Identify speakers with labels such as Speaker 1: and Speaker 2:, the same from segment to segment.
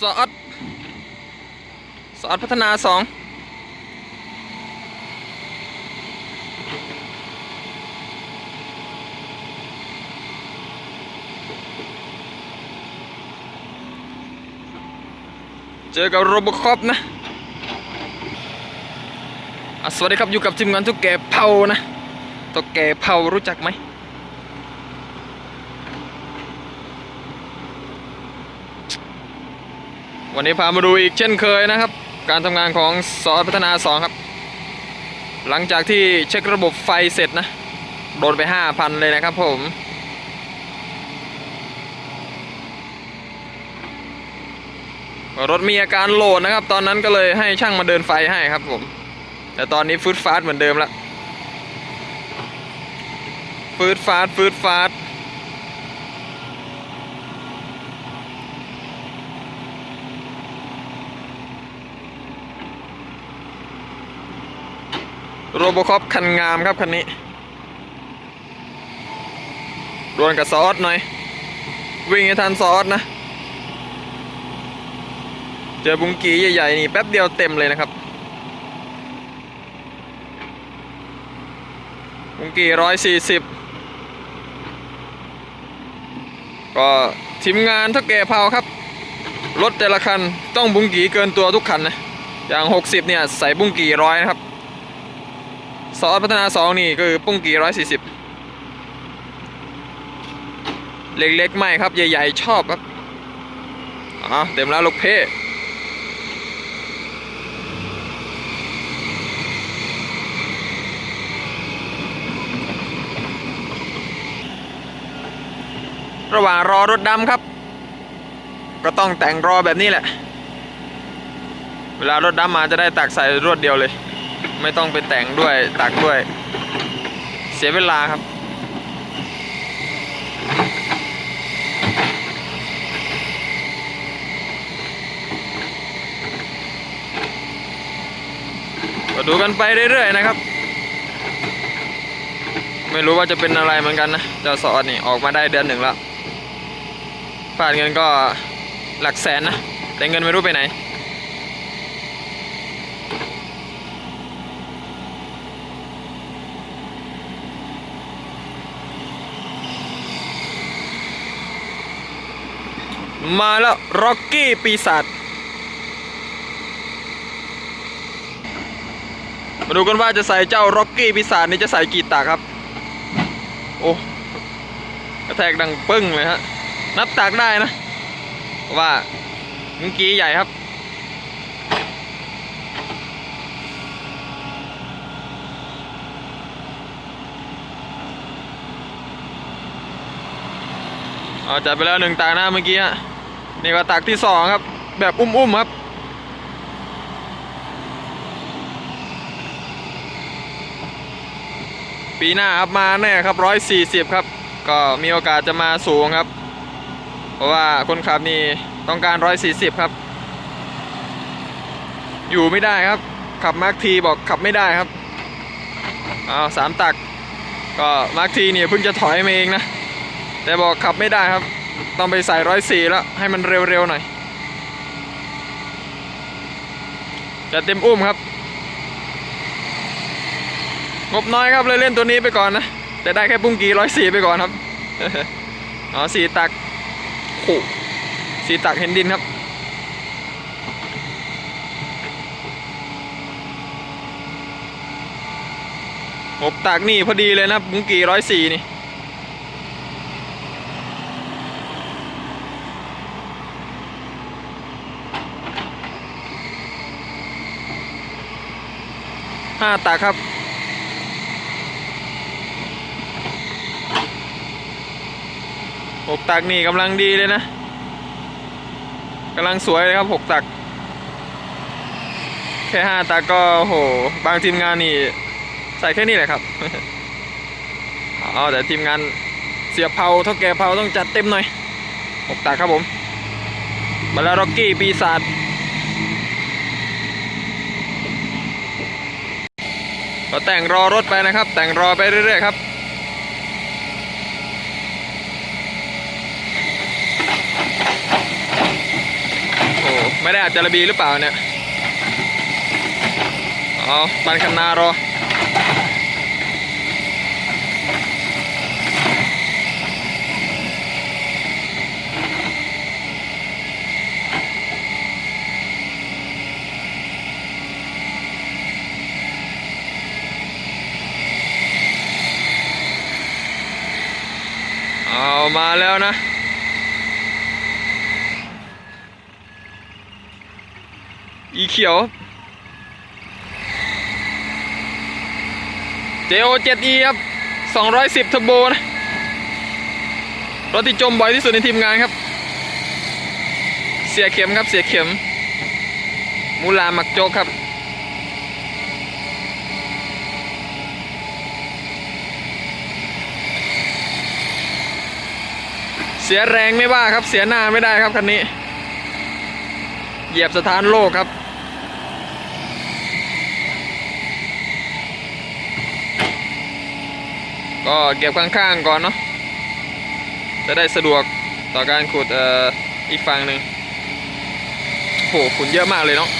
Speaker 1: ซอสซอสพัฒนาสองเจอกับโรบคอปนะสวัสดีครับอยู่กับทีมงานทุกแกเผานะทุกแกเผารู้จักไหม วันนี้พามาดูอีกเช่นเคยนะครับ การทำงานของซอสพัฒนา 2 ครับ หลังจากที่เช็คระบบไฟเสร็จนะ โดนไป 5,000 เลยนะครับผม รถมีอาการโหลดนะครับ ตอนนั้นก็เลยให้ช่างมาเดินไฟให้ครับผม แต่ตอนนี้ฟืดฟาดเหมือนเดิมละฟืดฟาดฟืดฟาด โรบคอปคันงามครับคันนี้ดวลกับซอสหน่อย วิ่งให้ทันซอสนะ เจอบุงกีใหญ่ๆนี่แป๊บเดียวเต็มเลยนะครับ บุงกีร้อยสี่สิบก็ทีมงานถ้าแก่เผาครับ รถแต่ละคันต้องบุงกีเกินตัวทุกคันนะ อย่าง 60 เนี่ย ใส่บุงกีร้อยนะครับ ซอสพัฒนาสองนี่คือปุ้งกี่ร้อยสี่สิบเล็กๆไม่ครับ ใหญ่ๆ ชอบครับอ๋อเต็มแล้วลูกเพ่ระหว่างรอรถดำครับ ก็ต้องแต่งรอแบบนี้แหละ เวลารถดำมาจะได้ตักใส่รวดเดียวเลย ไม่ต้องไปแต่งด้วยตักด้วย เสียเวลาครับ ก็ดูกันไปเรื่อยๆนะครับ ไม่รู้ว่าจะเป็นอะไรเหมือนกันนะเจ้าซอสนี่ออกมาได้เดือนหนึ่งแล้วฝาดเงินก็หลักแสนนะ แต่เงินไม่รู้ไปไหน มาแล้วร็อกกี้ปีศาจมาดูกันว่าจะใส่เจ้าร็อกกี้ปีศาจนี้จะใส่กี่ตากครับ โอ้กระแทกดังปึ้งเลยฮะ นับตากได้นะ ว่าเมื่อกี้ใหญ่ครับ เอาจัดไปแล้วหนึ่งตากนะเมื่อกี้ฮะ นี่ก็ตากที่สองครับ แบบอุ้มๆครับปีหน้าครับมาแน่ครับร้อยสี่สิบครับ ก็มีโอกาสจะมาสูงครับ เพราะว่าคนขับนี่ต้องการร้อยสี่สิบครับ อยู่ไม่ได้ครับ ขับมาร์คทีบอกขับไม่ได้ครับอ้าสามตัก ก็มาร์คทีเนี่ยเพิ่งจะถอยมาเองนะ แต่บอกขับไม่ได้ครับ ต้องไปใส่ร้อยสี่แล้ว ให้มันเร็วๆหน่อย จะเต็มอุ้มครับ งบน้อยครับเลยเล่นตัวนี้ไปก่อนนะ แต่ได้แค่ปุ้งกีร้อยสี่ไปก่อนครับ อ๋อสี่ตักโอ้สี่ตักเห็นดินครับหกตักนี่พอดีเลยนะปุ้งกีร้อยสี่นี่ ห้าตักครับหกตักนี่กำลังดีเลยนะกำลังสวยเลยครับหกตัก แค่ห้าตักก็โห บางทีมงานนี่ใส่แค่นี้แหละครับเอาแต่ทีมงานเสียเผาเท่าแก่เผาต้องจัดเต็มหน่อยหกตักครับผมบาลาร็อกกี้ปีศาจ ก็แต่งรอรถไปนะครับ แต่งรอไปเรื่อยๆครับโอ้ไม่ได้อาจจะระบีหรือเปล่าเนี่ยเอาปันคันนารอ เอา มาแล้วนะ อีเขียว JO7E ครับ 210เทอร์โบนะ รถที่จมบ่อยที่สุดในทีมงานครับ เสียเข็มครับเสียเข็ม มูลามักโจกครับ เสียแรงไม่ว่าครับ เสียหน้าไม่ได้ครับคันนี้ เหยียบสถานโลกครับ ก็เก็บข้างๆก่อนเนาะ จะได้สะดวกต่อการขุดอ,อ,อีกฝั่งหนึ่งโหฝุ่นเยอะมากเลยเนาะ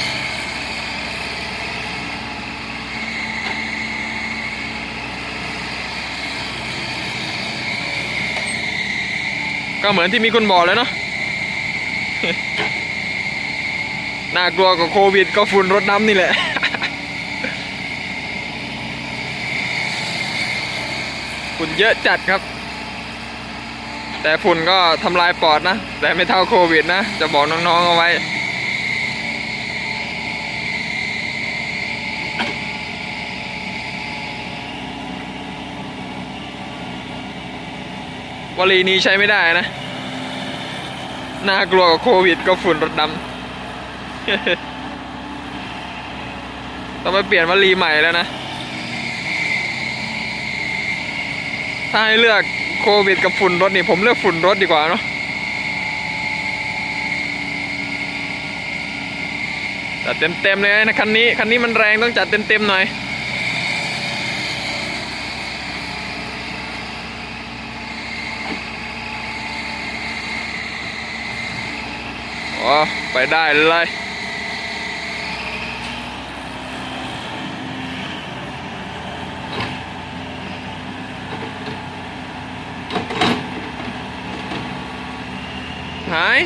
Speaker 1: ก็เหมือนที่มีคนบอกเลยเนาะน่ากลัวกว่าโควิดก็ฝุ่นรถน้ำนี่แหละ ฝุ่นเยอะจัดครับ แต่ฝุ่นก็ทำลายปอดนะ แต่ไม่เท่าโควิดนะ จะบอกน้องๆเอาไว้ วลีนี้ใช้ไม่ได้นะ น่ากลัวกว่าโควิดก็ฝุ่นรถดำต้องไปเปลี่ยนวลีใหม่แล้วนะ ถ้าให้เลือกโควิดกับฝุ่นรถนี่ผมเลือกฝุ่นรถดีกว่าเนาะจัดเต็มๆเลยนะคันนี้ คันนี้มันแรงต้องจัดเต็มๆหน่อย อ๋อ ไปได้เลยหาย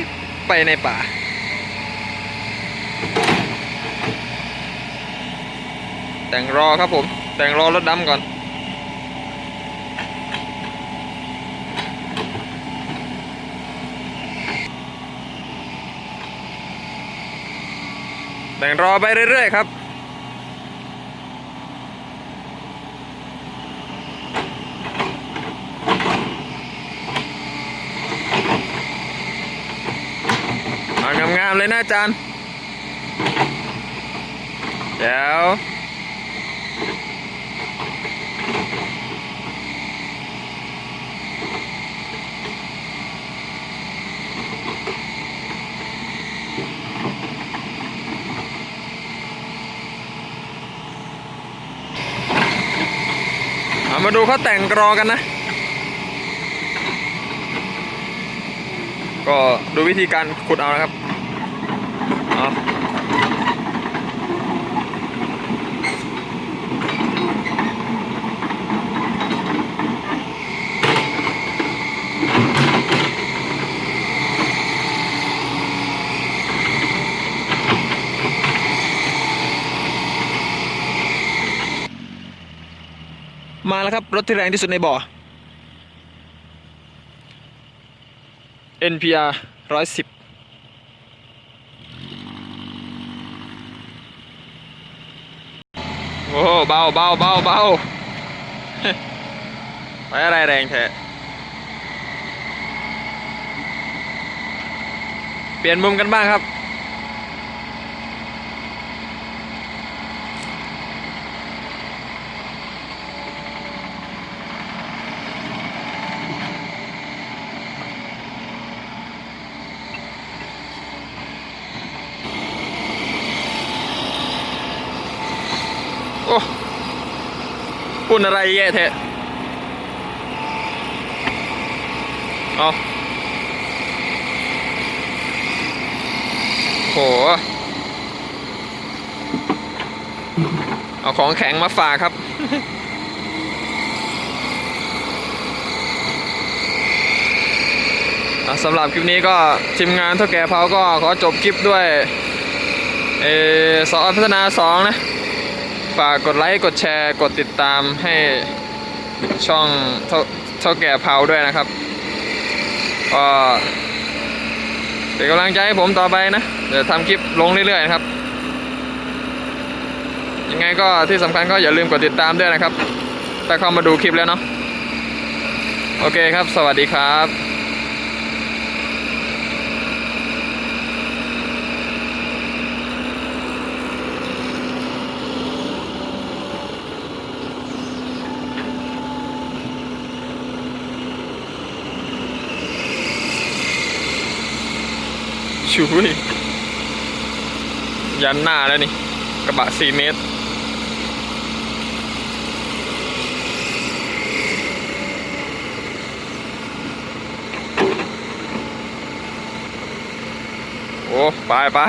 Speaker 1: ไปในป่า แต่งรอครับผม แต่งรอรถดำก่อน แต่งรอไปเรื่อย ๆ ครับ มางาม ๆ เลยนะอาจารย์ เดี๋ยว มาดูเขาแต่งกรอกันนะ ก็ดูวิธีการขุดเอานะครับ มาแล้วครับ รถที่แรงที่สุดในบ่อ NPR ร้อยสิบโอ้โหเบาเบาเบาเบาไปอะไรแรงแท้เปลี่ยนมุมกันบ้างครับ ปุ่นอะไรแย่เทะเอาโห เอาของแข็งมาฝากครับ สำหรับคลิปนี้ก็ทีมงานเท่าแก่เผาก็ขอจบคลิปด้วย เออสอพัฒนาสองนะ ฝากกดไลค์ กดแชร์ กดติดตามให้ช่องเท่าเท่าแก่เผาด้วยนะครับ ก็เป็นกำลังใจให้ผมต่อไปนะ เดี๋ยวทำคลิปลงเรื่อยๆนะครับ ยังไงก็ที่สำคัญก็อย่าลืมกดติดตามด้วยนะครับ ถ้าเข้ามาดูคลิปแล้วเนาะ โอเคครับ สวัสดีครับ ชูนี่ยันหน้าแล้วนี่ กระบะสี่เมตร โอ้ ไปไป